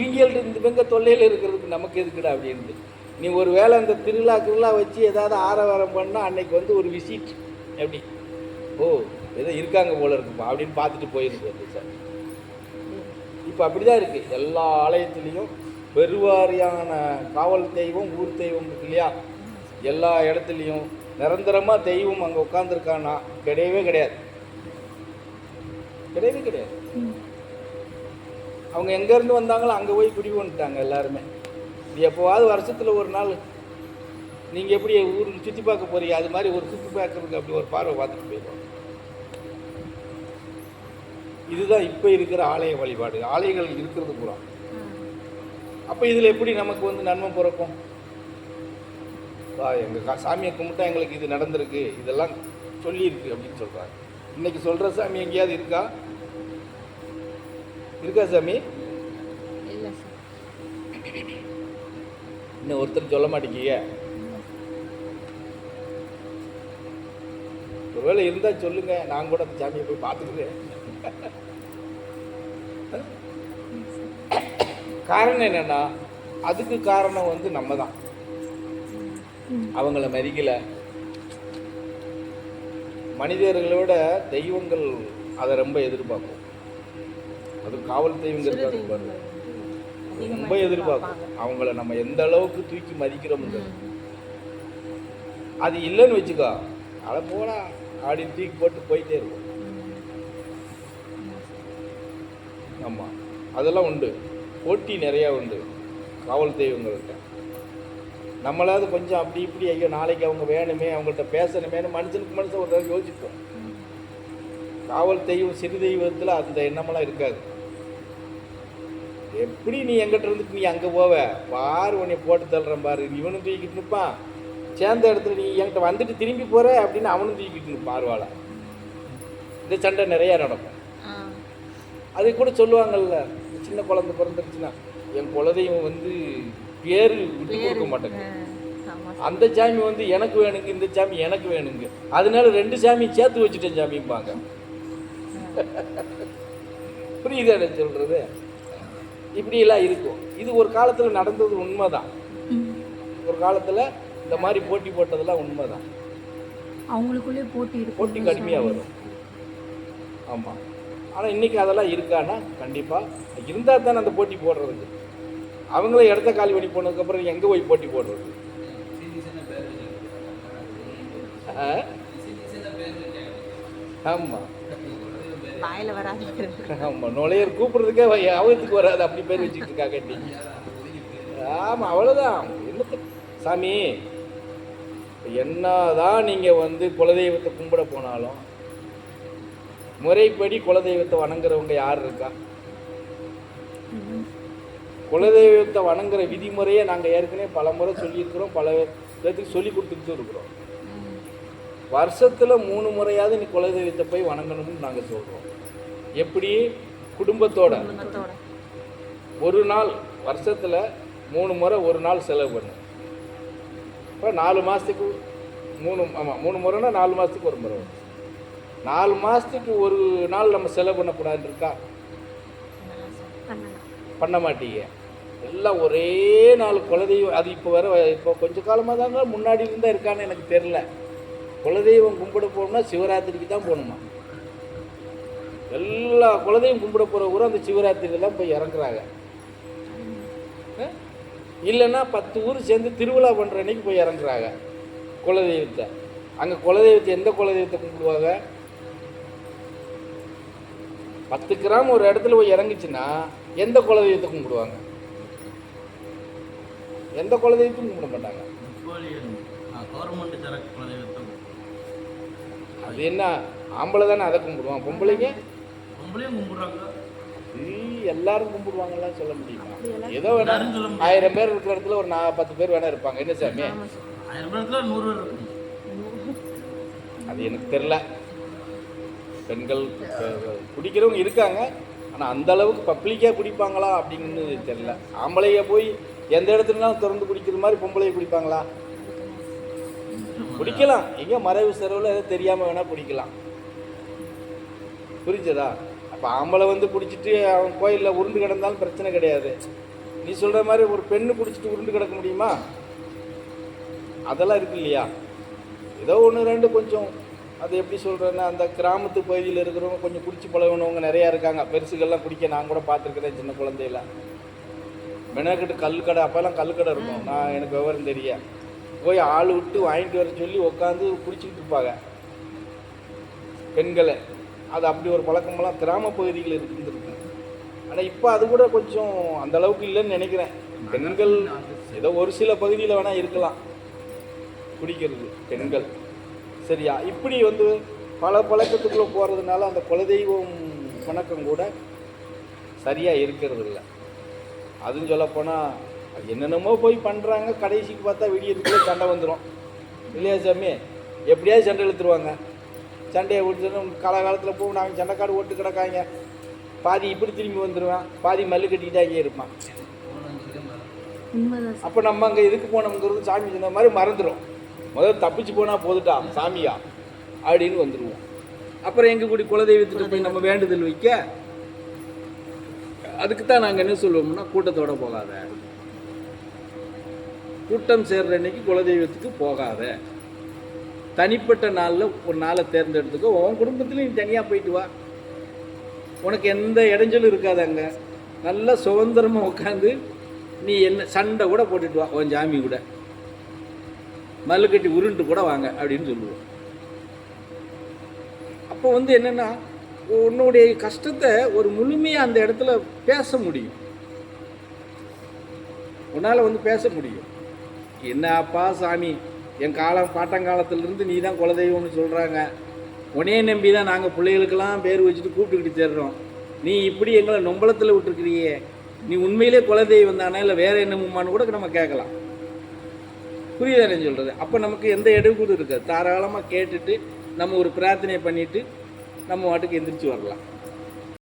இவங்கள்ட்ட இந்த பெங்க தொல்லையில் இருக்கிறதுக்கு நமக்கு எதுக்குடா அப்படின்ட்டு நீ ஒரு வேளை அந்த திருவிழா திருவிழா வச்சு ஏதாவது ஆரவாரம் பண்ணால் அன்னைக்கு வந்து ஒரு விசிட் எப்படி? ஓ ஏதோ இருக்காங்க போல இருக்குப்பா அப்படின்னு பார்த்துட்டு போயிருக்கு சார். இப்போ அப்படி தான் இருக்குது எல்லா ஆலயத்துலேயும் பெருவாரியான காவல் தெய்வம் ஊர் தெய்வம் இருக்கு இல்லையா? எல்லா இடத்துலையும் நிரந்தரமாக தெய்வம் அங்கே உட்காந்துருக்கானா கிடையவே கிடையாது. கிடையவே கிடையாது. அவங்க எங்கேருந்து வந்தாங்களோ அங்கே போய் குடி எல்லாருமே. இது எப்போவாவது வருஷத்தில் ஒரு நாள் நீங்கள் எப்படி ஊருக்கு சுற்றி பார்க்க போறீங்க? அது மாதிரி ஒரு சுற்றி பார்க்குறதுக்கு அப்படி ஒரு பார்வை பார்த்துட்டு போயிடுவாங்க இதுதான் இப்போ இருக்கிற ஆலய வழிபாடு. ஆலயங்கள் இருக்கிறது பூரா அப்போ இதில் எப்படி நமக்கு வந்து நன்மை பிறக்கும்? எங்கள் சாமியை கும்பிட்டா எங்களுக்கு இது நடந்திருக்கு. இதெல்லாம் சொல்லியிருக்கு அப்படின்னு சொல்கிறாங்க இன்றைக்கி சொல்கிற சாமி எங்கேயாவது இருக்கா? இருக்கா சாமி? இன்னும் ஒருத்தர் சொல்ல மாட்டேங்கீங்க. ஒருவேளை இருந்தால் சொல்லுங்க. நான் கூட அந்த சாமியை போய் பார்த்துக்கிறேன். காரணம் என்னன்னா அதுக்கு காரணம் வந்து நம்ம தான் அவங்கள மதிக்கல. மனிதர்களோட தெய்வங்கள் அதை ரொம்ப எதிர்பார்க்கும். அது காவல் தெய்வங்க இருக்காங்க பாருங்க. ரொம்ப எதிர்பார்க்கும். அவங்கள நம்ம எந்த அளவுக்கு தூக்கி மதிக்கிறோம்ங்கிறது. அது இல்லைன்னு வச்சுக்கோ. அட போடா. அப்படின்னு தூக்கி போட்டு போயிட்டே இருக்கும். ஆமாம் அதெல்லாம் உண்டு. போட்டி நிறையா உண்டு. காவல் தெய்வங்கள்கிட்ட நம்மளாவது கொஞ்சம் அப்படி இப்படி ஐயோ நாளைக்கு அவங்க வேணுமே அவங்கள்ட்ட பேசணுமேனு மனுஷனுக்கு மனுஷன் ஒரு தடவை யோசிப்போம். காவல் தெய்வம் சிறு தெய்வத்தில் அந்த எண்ணமெல்லாம் இருக்காது. எப்படி நீ எங்கிட்ட இருந்துட்டு நீ அங்கே போவ? பாரு உன்னை போட்டு தள்ளுறேன் பாரு. இவனும் தூக்கிட்டு நிற்பான் சேர்ந்த இடத்துல நீ என்கிட்ட வந்துட்டு திரும்பி போற அப்படின்னு அவனும் தூக்கிட்டு நிற்பான் பார்வாளை இந்த சண்டை நிறையா நடக்கும். அது கூட சொல்லுவாங்கல்ல சின்ன குழந்தை பிறந்துருச்சுன்னா என் குலதெய்வம் வந்து பேர் விட்டு கொடுக்க மாட்டேங்க. அந்த சாமி வந்து எனக்கு வேணுங்க இந்த சாமி எனக்கு வேணுங்க. அதனால ரெண்டு சாமி சேர்த்து வச்சுட்டேன் சாமிம்பாங்க. புரியுதா எனக்கு சொல்றது? இப்படியெல்லாம் இருக்கும். இது ஒரு காலத்தில் நடந்தது உண்மைதான். ஒரு காலத்தில் இந்த மாதிரி போட்டி போட்டதெல்லாம் உண்மைதான். அவங்களுக்குள்ளே போட்டி போட்டி கடுமையாக வரும். ஆமாம் ஆனால் இன்னைக்கு அதெல்லாம் இருக்கான்னா கண்டிப்பாக இருந்தால் தானே அந்த போட்டி போடுறதுக்கு. அவங்கள இடத்த காலி பண்ணி போனதுக்கப்புறம் எங்கே போய் போட்டி போடுறது? ஆமாம் வாயில வராது. நுழையர் கூப்பிடுறதுக்கே வ- வராது. அப்படி பேர் வச்சுட்டு இருக்காங்க நீங்க ஆமா அவ்வளவுதான். என்ன சாமி என்னதான் நீங்க வந்து குலதெய்வத்தை கும்பிட போனாலும் முறைப்படி குலதெய்வத்தை வணங்குறவங்க யார் இருக்கா? குலதெய்வத்தை வணங்குற விதிமுறையை நாங்கள் ஏற்கனவே பல முறை சொல்லியிருக்கிறோம் பல பேர்த்துக்கு சொல்லி கொடுத்துட்டு இருக்கிறோம். வருஷத்தில் மூணு முறையாவது நீ குலதெய்வத்தை போய் வணங்கணும்னு நாங்கள் சொல்கிறோம் எப்படி? குடும்பத்தோட. ஒரு நாள் வருஷத்தில் மூணு முறை ஒரு நாள் செலவு பண்ணு இப்போ நாலு மாதத்துக்கு மூணு ஆமாம் மூணு முறைனா நாலு மாதத்துக்கு ஒரு முறை. வரும். நாலு மாதத்துக்கு ஒரு நாள் நம்ம செலவு பண்ணக்கூடாதுன்னு இருக்கா? பண்ண மாட்டீங்க. எல்லாம் ஒரே நாள் குலதெய்வம். அது இப்போ வர இப்போ கொஞ்ச காலமாக தாங்க முன்னாடி இருந்தால் இருக்கான்னு எனக்கு தெரில குலதெய்வம் கும்பிட போகணும்னா சிவராத்திரிக்கு தான் போகணுமா? எல்லா குலதெய்வம் கும்பிட போகிற ஊரும் அந்த சிவராத்திரியில் தான் போய் இறங்குறாங்க. இல்லைன்னா பத்து ஊர் சேர்ந்து திருவிழா பண்ணுற அன்னைக்கு போய் இறங்குறாங்க குலதெய்வத்தை. அங்கே குலதெய்வத்தை எந்த குலதெய்வத்தை கும்பிடுவாங்க? பத்து கிராம் ஒரு இடத்துல போய் இறங்குச்சுன்னா எந்த குலதெய்வத்தை கும்பிடுவாங்க? எந்த குலதெய்வத்தையும் கும்பிட மாட்டாங்க. கவர்மெண்ட் சரக்கு குலதெய்வத்தை அது என்ன ஆம்பளை தானே அதை கும்பிடுவான். பொம்பளைங்க? பொம்பளையும் கும்பிட்றாங்க. எல்லாரும் கும்பிடுவாங்கலாம் சொல்ல முடியுமா? ஏதோ வேணா. ஆயிரம் பேர் இருக்கிற இடத்துல ஒரு நா- பத்து பேர் வேணா இருப்பாங்க. என்ன சாமி? ஆயிரம் பேர்த்துல நூறு பேர் இருக்கும் அது எனக்கு தெரில பெண்கள் குடிக்கிறவங்க இருக்காங்க. ஆனால் அந்த அளவுக்கு பப்ளிக்காக குடிப்பாங்களா அப்படின்னு தெரில ஆம்பளைய போய் எந்த இடத்துலனாலும் திறந்து குடிக்கிற மாதிரி பொம்பளைய குடிப்பாங்களா? பிடிக்கலாம் எங்கே மறைவு செலவில் எதுவும் தெரியாமல் வேணால் பிடிக்கலாம் புரிஞ்சதா? அப்போ ஆம்பளை வந்து பிடிச்சிட்டு அவன் கோயிலில் உருண்டு கிடந்தாலும் பிரச்சனை கிடையாது. நீ சொல்கிற மாதிரி ஒரு பெண்ணு பிடிச்சிட்டு உருண்டு கிடக்க முடியுமா? அதெல்லாம் இருக்கு இல்லையா? ஏதோ ஒன்று ரெண்டு கொஞ்சம். அது எப்படி சொல்கிறேன்னா அந்த கிராமத்து பகுதியில் இருக்கிறவங்க கொஞ்சம் குடிச்சு பழகினவங்க நிறையா இருக்காங்க. பெருசுகள்லாம் குடிக்க நான் கூட பார்த்துருக்கிறேன் சின்ன குழந்தையில. மெனக்கிட்டு கடை அப்போல்லாம் கல் கடை இருக்கும். நான் எனக்கு விவரம் தெரிய போய் ஆள் விட்டு வாங்கிட்டு வர சொல்லி உட்காந்து குடிச்சிக்கிட்டு இருப்பாங்க. பெண்களை. அது அப்படி ஒரு பழக்கமெல்லாம் கிராம பகுதிகளில் இருந்துருக்கு. ஆனால் இப்போ அது கூட கொஞ்சம் அந்த அளவுக்கு இல்லைன்னு நினைக்கிறேன். பெண்கள் ஏதோ ஒரு சில பகுதியில் வேணால் இருக்கலாம். குடிக்கிறது பெண்கள். சரியா? இப்படி வந்து பல பழக்கத்துக்குள்ளே போகிறதுனால அந்த குலதெய்வம் வணக்கம் கூட சரியாக இருக்கிறது இல்லை. அதுவும் சொல்லப்போனால் என்னென்னமோ போய் பண்ணுறாங்க கடைசிக்கு பார்த்தா விடியறதுக்குள்ளே சண்டை வந்துடும் இல்லையா சாமி? எப்படியாவது சண்டை இழுத்துருவாங்க. சண்டையை விட்டுட்டு காலகாலத்தில் போய் நாங்கள் சண்டைக்காடு ஓட்டு கிடக்காங்க பாதி இப்படி திரும்பி வந்துடுவேன் பாதி மல்லு கட்டிக்கிட்டே அங்கே இருப்பான். அப்போ நம்ம அங்கே எதுக்கு போனோம்ங்கிறது சாமி சொன்ன மாதிரி மறந்துடும் முதல்ல தப்பிச்சு போனால் போதுட்டா சாமியா? அப்படின்னு வந்துடுவோம் அப்புறம் எங்கள் கூடி குலதெய்வத்திட்ட போய் நம்ம வேண்டுதல் வைக்க அதுக்கு தான் நாங்கள் என்ன சொல்லுவோம்னா கூட்டத்தோட போகாத. கூட்டம் சேர்ற அன்னைக்கு குலதெய்வத்துக்கு போகாத. தனிப்பட்ட நாளில் ஒரு நாளை தேர்ந்தெடுத்துக்கோ. உன் குடும்பத்துலேயும் நீ தனியாக போயிட்டு வா. உனக்கு எந்த இடைஞ்சலும் இருக்காது அங்கே. நல்லா சுதந்திரமாக உட்காந்து நீ என்ன சண்டை கூட போட்டுட்டு வா. உன் ஜாமி கூட. மல்லு கட்டி உருண்டு கூட வாங்க அப்படின்னு சொல்லுவோம். அப்போ வந்து என்னென்னா உன்னுடைய கஷ்டத்தை ஒரு முழுமையாக அந்த இடத்துல பேச முடியும். உன்னால் வந்து பேச முடியும். என்னப்பா சாமி? என் காலம் பாட்டங்காலத்திலிருந்து நீ தான் குலதெய்வம்னு சொல்கிறாங்க உன்னையே நம்பி தான் நாங்கள் பிள்ளைகளுக்கெல்லாம் பேர் வச்சுட்டு கூப்பிட்டுக்கிட்டு தேடுறோம் நீ இப்படி எங்களை நொம்பலத்தில் விட்டுருக்கிறியே. நீ உண்மையிலே குலதெய்வம் தானே? இல்லை வேற என்னமுமான்னு கூட நம்ம கேட்கலாம். புரியுதா என்ன சொல்கிறது அப்போ நமக்கு எந்த எடுக்கூடும் இருக்காது. தாராளமாக கேட்டுட்டு நம்ம ஒரு பிரார்த்தனை பண்ணிவிட்டு நம்ம வாட்டுக்கு எந்திரிச்சு வரலாம்.